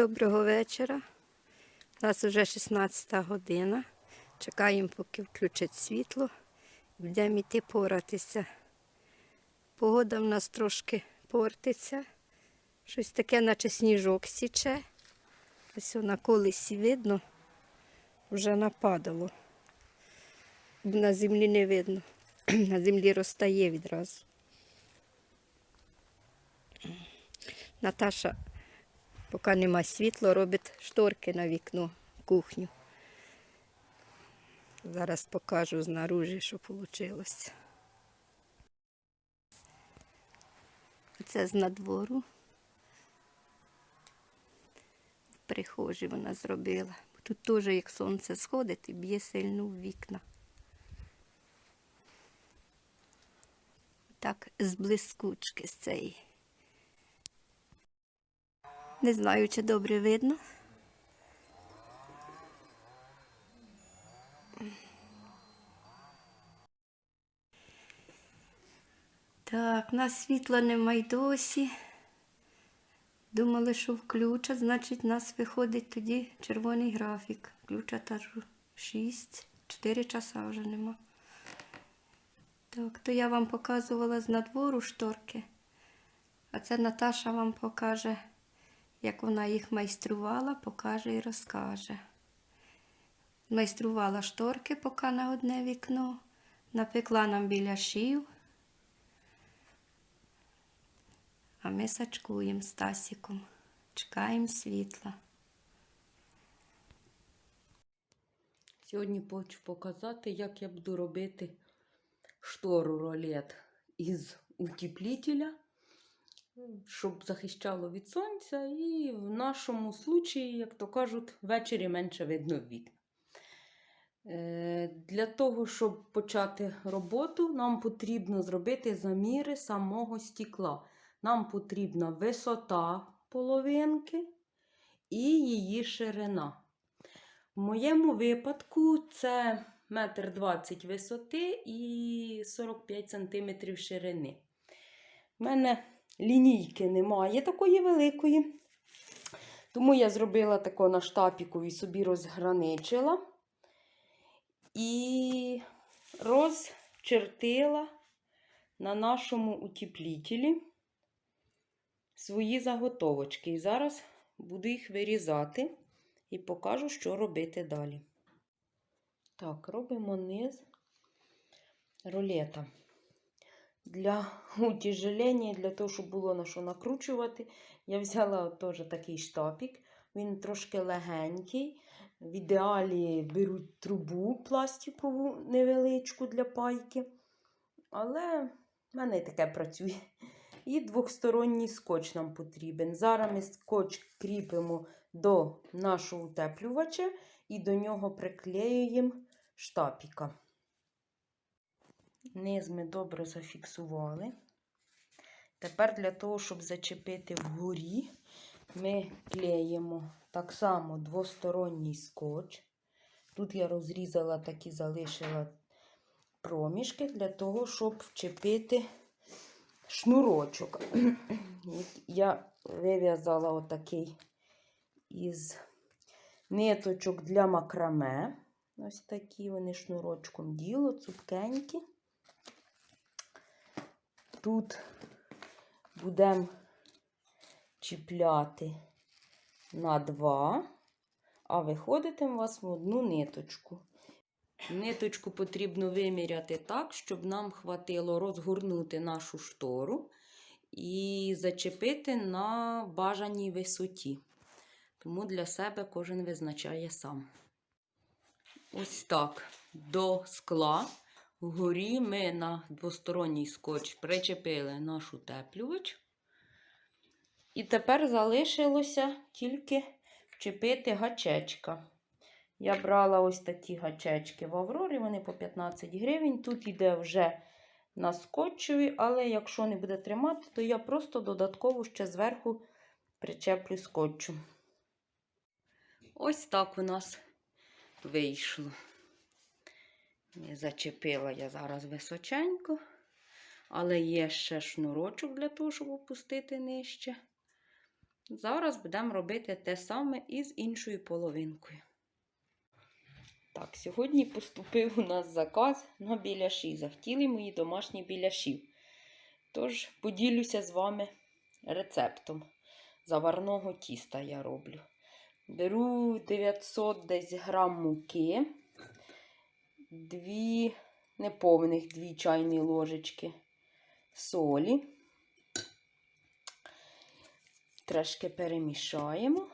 Доброго вечора. У нас вже 16 година. Чекаємо, поки включать світло. Будемо йти поратися. Погода в нас трошки портиться. Щось таке, наче сніжок січе. Ось на колесі видно, вже нападало. На землі не видно. На землі розтає відразу. Наташа поки нема світла, робить шторки на вікно, кухню. Зараз покажу знаружі, що вийшло. Це з надвору. Прихожі вона зробила. Тут теж, як сонце сходить, і б'є сильно в вікна. Так, з блискучки з цієї. Не знаю, чи добре видно. Так, нас світла нема й досі. Думали, що включать, значить, нас виходить тоді червоний графік. Включать аж 6, 4 часа вже нема. Так, то я вам показувала з надвору шторки. А це Наташа вам покаже, як вона їх майструвала, покаже і розкаже. Майструвала шторки поки на одне вікно, напекла нам біля шів. А ми сачкуємо з Тасіком, чекаємо світла. Сьогодні хочу показати, як я буду робити штору ролет із утеплителя, щоб захищало від сонця, і в нашому случаї, як то кажуть, ввечері менше видно вікна. Е, Для того, щоб почати роботу, нам потрібно зробити заміри самого стекла. Нам потрібна висота половинки і її ширина. В моєму випадку це 1,20 м висоти і 45 см ширини. У мене лінійки немає такої великої. Тому я зробила тако на штапікові собі розграничила і розчертила на нашому утеплітелі свої заготовочки. І зараз буду їх вирізати і покажу, що робити далі. Так, робимо низ рулета. Для утяжелення, для того, щоб було на що накручувати, я взяла теж такий штапік. Він трошки легенький. В ідеалі беруть трубу пластикову невеличку для пайки. Але в мене таке працює. І двохсторонній скотч нам потрібен. Зараз ми скотч кріпимо до нашого утеплювача і до нього приклеюємо штапіка. Низ ми добре зафіксували. Тепер для того, щоб зачепити вгорі, ми клеїмо так само двосторонній скотч. Тут я розрізала такі, залишила проміжки для того, щоб вчепити шнурочок. Я вив'язала отакий із ниточок для макраме. Ось такі вони шнурочком діло, цупкенькі. Тут будемо чіпляти на два, а виходити у вас в одну ниточку. Ниточку потрібно виміряти так, щоб нам хватило розгорнути нашу штору і зачепити на бажаній висоті. Тому для себе кожен визначає сам. Ось так. До скла вгорі ми на двосторонній скотч причепили наш утеплювач. І тепер залишилося тільки вчепити гачечка. Я брала ось такі гачечки в Аврорі, вони по 15 гривень. Тут йде вже на скотчеві, але якщо не буде тримати, то я просто додатково ще зверху причеплю скотчу. Ось так у нас вийшло. Зачепила я зараз височенько, але є ще шнурочок для того, щоб опустити нижче. Зараз будемо робити те саме і з іншою половинкою. Так, сьогодні поступив у нас заказ на біляші. Захотіли мої домашні біляші. Тож поділюся з вами рецептом заварного тіста я роблю. Беру 900 десь грам муки, дві неповних дві чайні ложечки солі. Трошки перемішаємо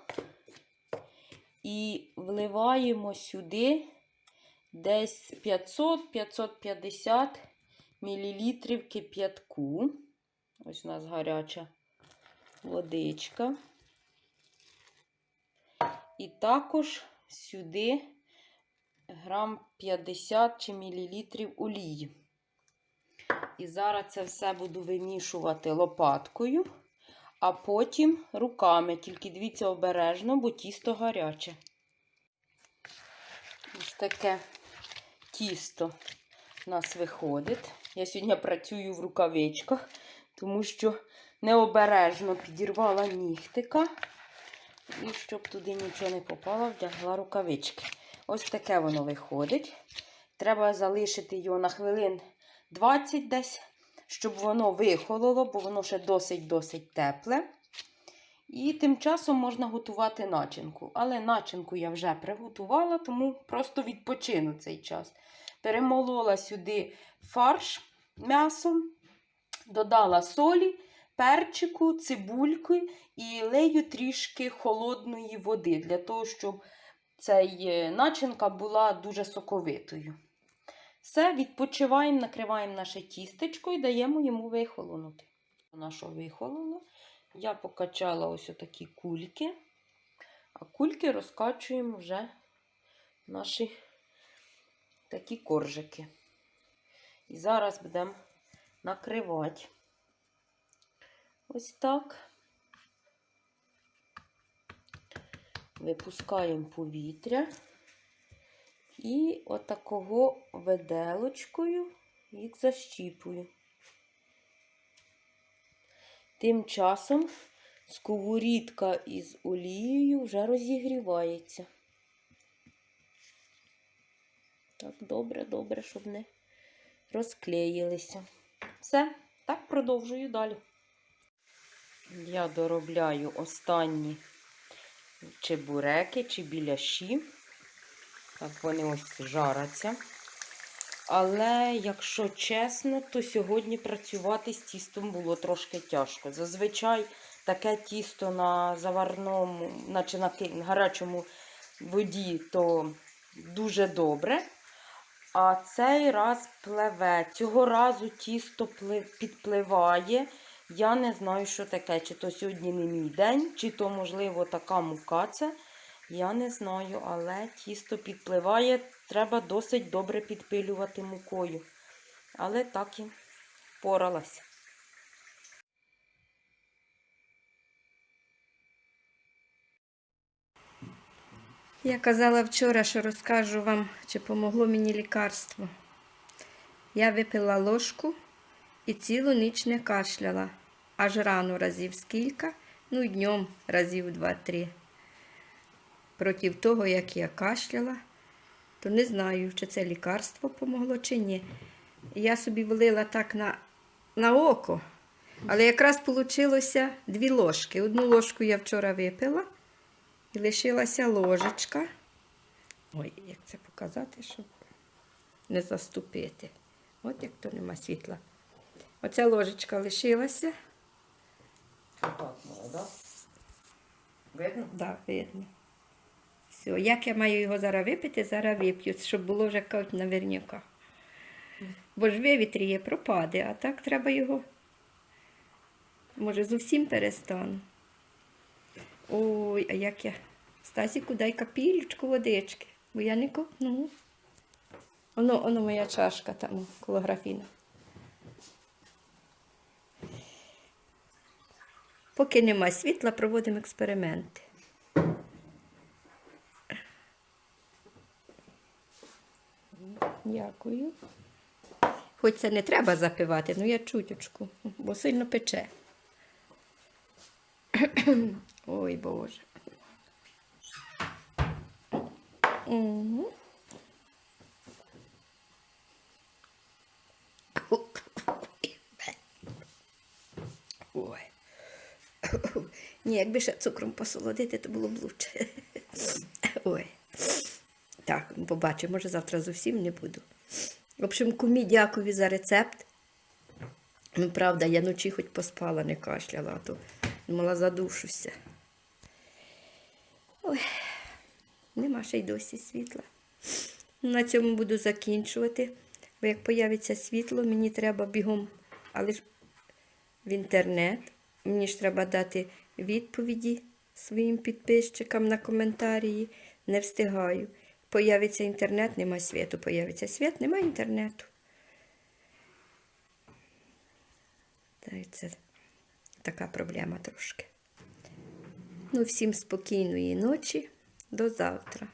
і вливаємо сюди десь 500-550 мл кип'ятку. Ось у нас гаряча водичка. І також сюди грам 50 чи мілілітрів олії. І зараз це все буду вимішувати лопаткою, а потім руками. Тільки дивіться обережно, бо тісто гаряче. Ось таке тісто у нас виходить. Я сьогодні працюю в рукавичках, тому що необережно підірвала нігтика. І щоб туди нічого не попало, вдягла рукавички. Ось таке воно виходить. Треба залишити його на хвилин 20 десь, щоб воно вихололо, бо воно ще досить-досить тепле. І тим часом можна готувати начинку. Але начинку я вже приготувала, тому просто відпочину цей час. Перемолола сюди фарш м'ясом, додала солі, перчику, цибульки і лею трішки холодної води, для того, щоб цей е, начинка була дуже соковитою. Все, відпочиваємо, накриваємо наше тістечко і даємо йому вихолонути. Наша вихолоно. Я покачала ось такі кульки, а кульки розкачуємо вже наші такі коржики. І зараз будемо накривати. Ось так. Випускаємо повітря і отакого виделочкою їх защіпую. Тим часом сковорідка із олією вже розігрівається. Так, добре, добре, щоб не розклеїлися. Все, так продовжую далі. Я доробляю останні чебуреки чи біляші. Так, вони ось жаряться. Але, якщо чесно, то сьогодні працювати з тістом було трошки тяжко. Зазвичай таке тісто на заварному, наче на гарячому воді, то дуже добре. А цей раз пливе. Цього разу тісто підпливає. Я не знаю, що таке. Чи то сьогодні не мій день, чи то, можливо, така мука це. Я не знаю, але тісто підпливає. Треба досить добре підпилювати мукою. Але так і впоралась. Я казала вчора, що розкажу вам, чи помогло мені лікарство. Я випила ложку і цілу ніч не кашляла, аж рано разів скільки, ну й днем разів два-три. Проти того, як я кашляла, то не знаю, чи це лікарство помогло, чи ні. Я собі влила так на, на око, але якраз вийшло дві ложки. Одну ложку я вчора випила. І лишилася ложечка. Ой, як це показати, щоб не заступити. От як то нема світла. Оця ложечка лишилася. Отак, так? Видно? Да, видно. Все, як я маю його зараз випити, зараз вип'ю, щоб було вже кажуть наверняка. Бо ж вивітріє, пропаде, а так треба його. Може, зовсім перестану. Ой, а як я. Стасіку, дай капілечку водички, бо я не ковтну. Оно, оно моя чашка там коло графіна. Поки нема світла, проводимо експерименти. Дякую. Хоч це не треба запивати, ну я чуточку, бо сильно пече. Ой, Боже. Угу. Ой. Ні, якби ще цукром посолодити, то було б лучше. Ой. Так, ну, побачимо, може завтра зовсім не буду. В общем, кумі дякую за рецепт. Ну, правда, я ночі хоч поспала, не кашляла, а то думала, задушуся. Ой, нема ще й досі світла. На цьому буду закінчувати. Бо як появиться світло, мені треба бігом, але ж в інтернет. Мені ж треба дати відповіді своїм підписчикам на коментарі. Не встигаю. Появиться інтернет, нема світу. Появиться світ, нема інтернету. Це така проблема трошки. Ну, всім спокійної ночі. До завтра.